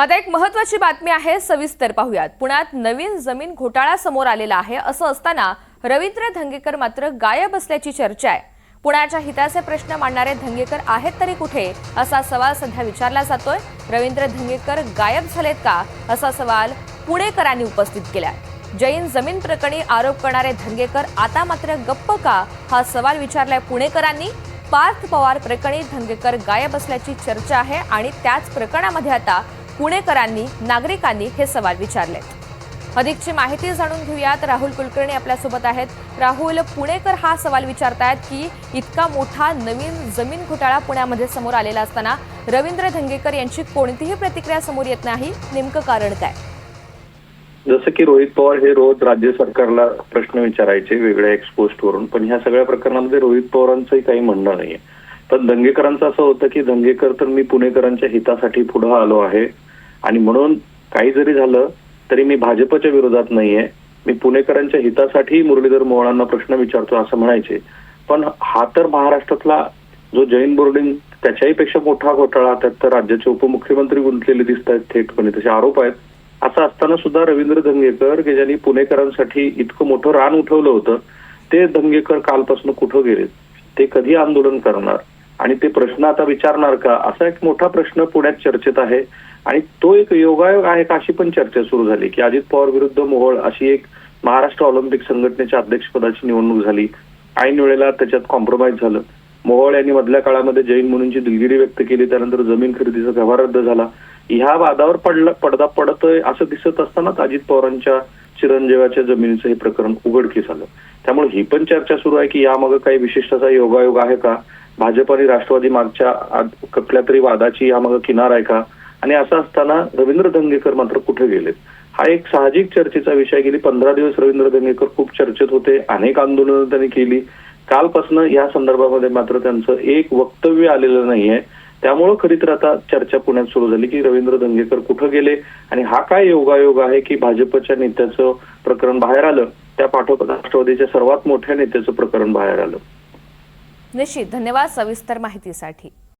आता एक महत्वाची बातमी आहे सविस्तर पाहूयात. पुण्यात नवीन जमीन घोटाळा समोर आलेला आहे असं असताना रवींद्र धंगेकर मात्र गायब असल्याची चर्चा आहे. पुण्याच्या हिताचे प्रश्न मांडणारे धंगेकर आहेत तरी कुठे असा सवाल सध्या विचारला जातोय. रवींद्र धंगेकर गायब झालेत का असा सवाल पुणेकरांनी उपस्थित केला जैन जमीन प्रकरणी आरोप करणारे धंगेकर आता मात्र गप्प का हा सवाल विचारलाय पुणेकरांनी. पार्थ पवार प्रकरणी धंगेकर गायब असल्याची चर्चा आहे आणि त्याच प्रकरणामध्ये आता पुणेकरांनी नागरिकांनी हे सवाल विचारलेत. अधिकची माहिती जाणून घेऊयात. राहुल कुलकर्णी आपल्यासोबत आहेत. राहुल पुणेकर हा सवाल विचारतायत की इतका मोठा नवीन जमीन घोटाळा पुण्यामध्ये समोर आलेला असताना रवींद्र धंगेकर यांची कोणतीही प्रतिक्रिया समोर येत नाही. नेमकं कारण काय? जसं की रोहित पवार हे रोज राज्य सरकारला प्रश्न विचारायचे वेगळ्या एक्सपोस्ट वरून. पण ह्या सगळ्या प्रकरणामध्ये रोहित पवारांचंही काही म्हणणं नाहीये. पण दंगेकरांचं असं होतं की दंगेकर तर मी पुणेकरांच्या हितासाठी पुढे आलो आहे. आणि म्हणून काही जरी झालं तरी मी भाजपच्या विरोधात नाहीये. मी पुणेकरांच्या हितासाठी मुरलीधर मोहोळांना प्रश्न विचारतो असं म्हणायचे. पण हा तर महाराष्ट्रातला जो जैन बोर्डिंग त्याच्याही पेक्षा मोठा घोटाळा त्यात तर राज्याचे उपमुख्यमंत्री गुंतलेले दिसत आहेत थेटपणे तसे आरोप आहेत. असं असताना सुद्धा रवींद्र धंगेकर की ज्यांनी पुणेकरांसाठी इतकं मोठं रान उठवलं होतं ते धंगेकर कालपासून कुठं गेले ते कधी आंदोलन करणार? आणि ते प्रश्न आता विचारणार का? असा एक मोठा प्रश्न पुण्यात चर्चेत आहे. आणि तो एक योगायोग आहे का अशी पण चर्चा सुरू झाली की अजित पवार विरुद्ध मोहोळ अशी एक महाराष्ट्र ऑलिम्पिक संघटनेच्या अध्यक्षपदाची निवडणूक झाली. ऐन वेळेला त्याच्यात कॉम्प्रोमाइज झालं. मोहोळ यांनी मधल्या काळामध्ये जैन मुनींची दिलगिरी व्यक्त केली. त्यानंतर जमीन खरेदीचा व्यवहार रद्द झाला. ह्या वादावर पडला पडदा पडतोय असं दिसत असतानाच अजित पवारांच्या चिरंजीवाच्या जमिनीचं हे प्रकरण उघडकीस आलं. त्यामुळे ही पण चर्चा सुरू आहे की यामागे काही विशिष्ट असा योगायोग आहे का? भाजप आणि राष्ट्रवादी मागच्या कुठल्या तरी वादाची यामागे किनार आहे का? आणि असं असताना रवींद्र धंगेकर मात्र कुठे गेलेत? हा एक साहजिक चर्चेचा विषय गेली. पंधरा दिवस रवींद्र धंगेकर खूप चर्चेत होते. अनेक आंदोलनं त्यांनी केली. कालपासून या संदर्भामध्ये मात्र त्यांचं एक वक्तव्य आलेलं नाहीये. त्यामुळं खरी तर आता चर्चा पुण्यात सुरू झाली की रवींद्र धंगेकर कुठं गेले आणि हा काय योगायोग आहे की भाजपच्या नेत्याचं प्रकरण बाहेर आलं? त्या पाठोपाठ राष्ट्रवादीच्या सर्वात मोठ्या नेत्याचं प्रकरण बाहेर आलं. निश्चित. धन्यवाद सविस्तर माहितीसाठी.